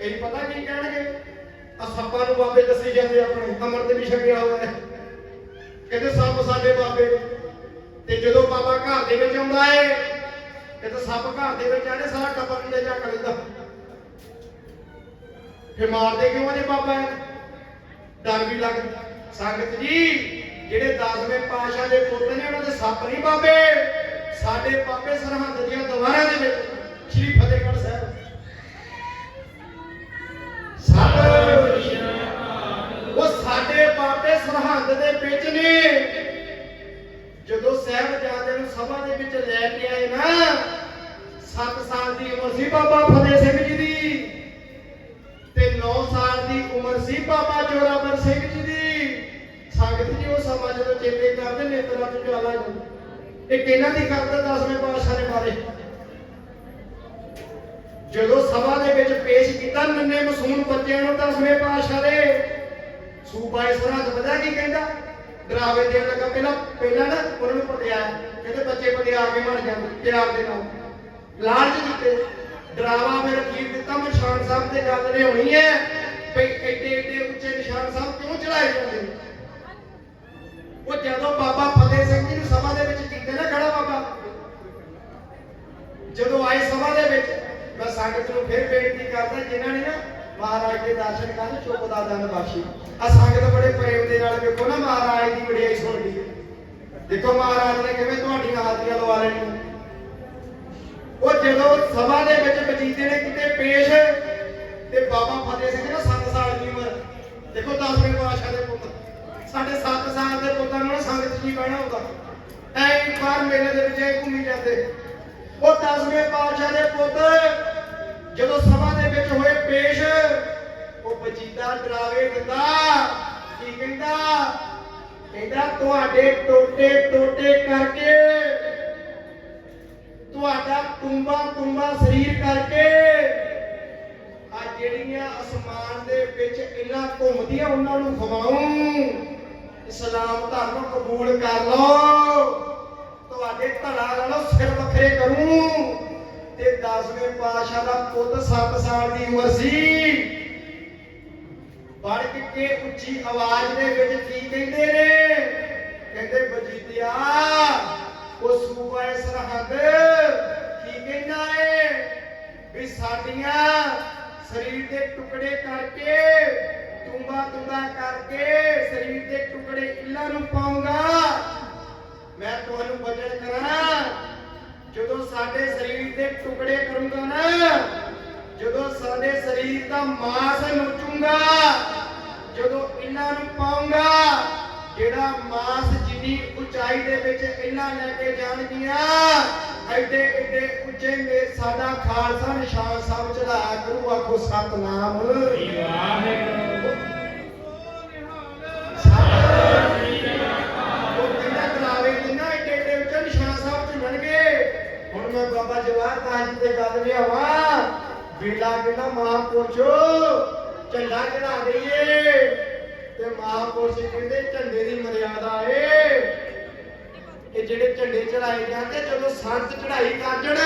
ਕਈ ਪਤਾ ਕੀ ਕਹਿਣਗੇ? ਆ ਸੱਪਾਂ ਨੂੰ ਬਾਬੇ ਦੱਸੀ ਜਾਂਦੇ ਆਪਣੇ ਅਮਰਤ ਵੀ ਛਕਿਆ ਹੋਇਆ ਹੈ। ਕਹਿੰਦੇ ਸੱਪ ਸਾਡੇ ਬਾਬੇ। ਤੇ ਜਦੋਂ ਬਾਬਾ ਘਰ ਦੇ ਵਿੱਚ ਆਉਂਦਾ ਏ ਕਿਤੇ ਸੱਪ ਘਰ ਦੇ ਵਿੱਚ ਆਣੇ ਸਾਰਾ ਟੱਬਰ ਨੇ ਚੱਕ ਲੈਂਦਾ। ਫਿਰ ਮਾਰਦੇ ਕਿਉਂ ਜੇ ਬਾਬਾ ਡਰ ਵੀ ਲੱਗਦਾ ਸੰਗਤ ਜੀ, ਜਿਹੜੇ 10ਵੇਂ ਪਾਤਸ਼ਾਹ ਦੇ ਪੁੱਤ ਨੇ, ਉਹਨਾਂ ਦੇ ਸੱਪ ਨਹੀਂ ਬਾਬੇ। ਸਾਡੇ ਬਾਬੇ ਸਰਹੰਦ ਦੀਆਂ ਸਰਹੰਦ ਦੇ ਵਿੱਚ ਨੇ। ਜਦੋਂ ਸਾਹਿਬਜ਼ਾਦੇ ਨੂੰ ਸਭਾ ਦੇ ਵਿੱਚ ਲੈ ਕੇ ਆਏ ਨਾ 7 ਸਾਲ ਦੀ ਉਮਰ ਸੀ ਬਾਬਾ ਫਤਿਹ ਸਿੰਘ ਜੀ ਦੀ ਤੇ 9 ਸਾਲ ਦੀ ਉਮਰ ਸੀ ਬਾਬਾ ਜੋਰਾਵਰ ਸਿੰਘ ਜੀ ਦੀ। ਸੰਗਤ ਜੀ ਉਹ ਸਮਾਂ ਜਦੋਂ ਚੇਤੇ ਕਰਦੇ ਨੇਤਰਾਂ ਚ ਜਵਾਲਾ ਜਾਂਦਾ ਇਹ ਕਿਹਨਾਂ ਦੀ ਕਰਦਾ 10ਵੇਂ ਪਾਤਸ਼ਾਹ ਨੇ ਬਾਰੇ। ਜਦੋਂ ਸਭਾ ਦੇ ਵਿੱਚ ਪੇਸ਼ ਕੀਤਾ ਨੰਨੇ ਮਸੂਮ ਬੱਚਿਆਂ ਨੂੰ 10ਵੇਂ ਪਾਤਸ਼ਾਹ ਦੇ। ਸੂਬਾ ਇਸ ਤਰ੍ਹਾਂ ਪਤਾ ਕੀ ਕਹਿੰਦਾ? ਡਰਾਵੇ ਦੇਣ ਲੱਗਾ। ਪਹਿਲਾਂ ਪਹਿਲਾਂ ਨਾ ਉਹਨਾਂ ਨੂੰ ਪਟਿਆ ਕਹਿੰਦੇ ਬੱਚੇ ਪਟਿਆ ਕੇ ਮਰ ਜਾਂਦੇ, ਪਿਆਰ ਦੇ ਨਾਲ। ਲਾਲਚ ਦਿੱਤੇ। ਡਰਾਵਾ ਮੇਰਾ ਅਖੀਰ ਦਿੱਤਾ ਨਿਸ਼ਾਨ ਸਾਹਿਬ ਤੇ ਗੱਲ ਨੇ ਹੋਣੀ ਹੈ ਵੀ ਐਡੇ ਐਡੇ ਉੱਚੇ ਨਿਸ਼ਾਨ ਸਾਹਿਬ ਕਿਉਂ ਚੜਾਏ ਜਾਂਦੇ? ਉਹ ਜਦੋਂ ਬਾਬਾ ਫਤਿਹ ਸਿੰਘ ਜੀ ਨੂੰ ਸਭਾ ਦੇ ਵਿੱਚ ਕੀਤੇ ਨਾ ਖੜਾ ਬਾਬਾ। ਜਦੋਂ ਆਏ ਸਭਾ ਦੇ ਵਿੱਚ, ਮੈਂ ਸੰਗਤ ਨੂੰ ਫਿਰ ਬੇਨਤੀ ਕਰਦਾ, ਜਿਨ੍ਹਾਂ ਨੇ ਨਾ ਮਹਾਰਾਜ ਦੇ ਦਰਸ਼ਨ ਕਰਨ, ਚੁੱਪ ਦਾ ਦੰਦ ਬਖਸ਼ੀ। ਆ ਸੰਗਤ ਬੜੇ ਪ੍ਰੇਮ ਦੇ ਨਾਲ ਵੇਖੋ ਨਾ, ਮਹਾਰਾਜ ਦੀ ਵਡਿਆਈ ਸੁਣਦੀ ਦੇਖੋ ਮਹਾਰਾਜ ਨੇ ਕਿਵੇਂ ਤੁਹਾਡੀਆਂ ਹਾਜ਼ਰੀਆਂ ਲਵਾ ਲੈਣੀਆਂ। ਉਹ ਜਦੋਂ ਸਭਾ ਦੇ ਵਿੱਚ ਵਜੀਦੇ ਨੇ ਕਿਤੇ ਪੇਸ਼ ਤੇ ਬਾਬਾ ਫਤਿਹ ਸਿੰਘ ਨਾ 7 ਸਾਲ ਦੀ ਉਮਰ, ਦੇਖੋ 10ਵੇਂ ਪਾਤਸ਼ਾਹ ਦੇ ਪੁੱਤ। ਸਾਡੇ 7 ਸਾਲ ਦੇ ਪੁੱਤਾਂ ਨੂੰ ਸੰਗਤ ਜੀ ਕਹਿਣਾ ਹੁੰਦਾ। ਐ ਇੱਕ ਵਾਰ ਮੇਲੇ ਦੇ ਵਿੱਚ ਘੁੰਮੀ ਜਾਂਦੇ। ਉਹ 10ਵੇਂ ਪਾਤਸ਼ਾਹ ਦੇ ਪੁੱਤ ਜਦੋਂ ਸਭਾ ਦੇ ਵਿੱਚ ਹੋਏ ਪੇਸ਼ ਉਹ ਡਰਾਵੇ ਦਿੰਦਾ ਕੀ ਕਹਿੰਦਾ? ਕਹਿੰਦਾ, ਤੁਹਾਡੇ ਟੋਟੇ ਟੋਟੇ ਕਰਕੇ, ਤੁਹਾਡਾ ਤੁੰਬਾ ਤੁੰਬਾ ਸਰੀਰ ਕਰਕੇ ਆ ਜਿਹੜੀਆਂ ਅਸਮਾਨ ਦੇ ਵਿੱਚ ਇਲਾ ਘੁੰਮਦੀਆਂ, ਉਹਨਾਂ ਨੂੰ ਖਵਾਉਂ। ਇਸਲਾਮ ਧਰਮ ਕਬੂਲ ਕਰ ਲਓ। ਤੁਹਾਡੇ ਧੜਾ ਨਾਲੋਂ ਸਿਰ ਵੱਖਰੇ ਕਰੂੰ। ਤੇ 10ਵੇਂ ਪਾਤਸ਼ਾਹ ਦਾ ਪੁੱਤ 7 ਸਾਲ ਦੀ ਉਮਰ ਸੀ। ਵੜ ਕੇ ਉੱਚੀ ਆਵਾਜ਼ ਦੇ ਵਿੱਚ ਕੀ ਕਹਿੰਦੇ ਨੇ? ਕਹਿੰਦੇ ਬਜੀਤਿਆ ਉਹ ਸੂਬਾ ਸਰਹੱਦ ਕੀ ਕਹਿੰਦਾ ਏ? ਵੀ ਸਾਡੀਆਂ ਸਰੀਰ ਦੇ ਟੁਕੜੇ ਕਰਕੇ ਤੁੰਬਾ ਤੁੰਬਾ ਕਰਕੇ ਸਰੀਰ ਦੇ ਟੁਕੜੇ ਇੱਲਾਂ ਨੂੰ ਪਾਉਂਗਾ। ਮੈਂ ਤੁਹਾਨੂੰ ਬਚਨ ਕਰਾਂ, ਜਦੋਂ ਸਾਡੇ ਸਰੀਰ ਦੇ ਟੁਕੜੇ ਕਰੂੰਗਾ ਨਾ ਜਦੋਂ ਸਾਡੇ ਸਰੀਰ ਦਾ ਮਾਸ ਨੁਚੂਗਾ, ਜਦੋਂ ਇਹਨਾਂ ਨੂੰ ਪਾਉਂਗਾ, ਜਿਹੜਾ ਮਾਸ ਜਿੰਨੀ ਉਚਾਈ ਦੇ ਵਿੱਚ ਇਹਨਾਂ ਲੈ ਕੇ ਜਾਣਗੀਆਂ, ਐਡੇ ਐਡੇ ਉੱਚੇ ਮੇ ਸਾਡਾ ਖਾਲਸਾ ਨਿਸ਼ਾਨ ਸਾਹਿਬ ਚੜਾਇਆ ਕਰੂ ਆਖੋ ਸਤਨਾਮ। ਉਹ ਹੁਣ ਮੈਂ ਬਾਬਾ ਜਵਾਹਰ ਦਾਸ ਜੀ ਦੇ ਗੱਲ ਲਿਆਵਾਂ। ਬੇਲਾ ਕਹਿੰਦਾ ਮਹਾਂਪੁਰਸ਼ੋ? ਝੰਡਾ ਚੜਾ ਦਈਏ। ਤੇ ਮਹਾਂਪੁਰਸ਼ ਕਹਿੰਦੇ ਝੰਡੇ ਦੀ ਮਰਿਆਦਾ ਏ? ਕਿ ਜਿਹੜੇ ਝੰਡੇ ਚੜਾਏ ਜਾਂਦੇ, ਜਦੋਂ ਸੰਤ ਚੜਾਈ ਕਰ ਜਣ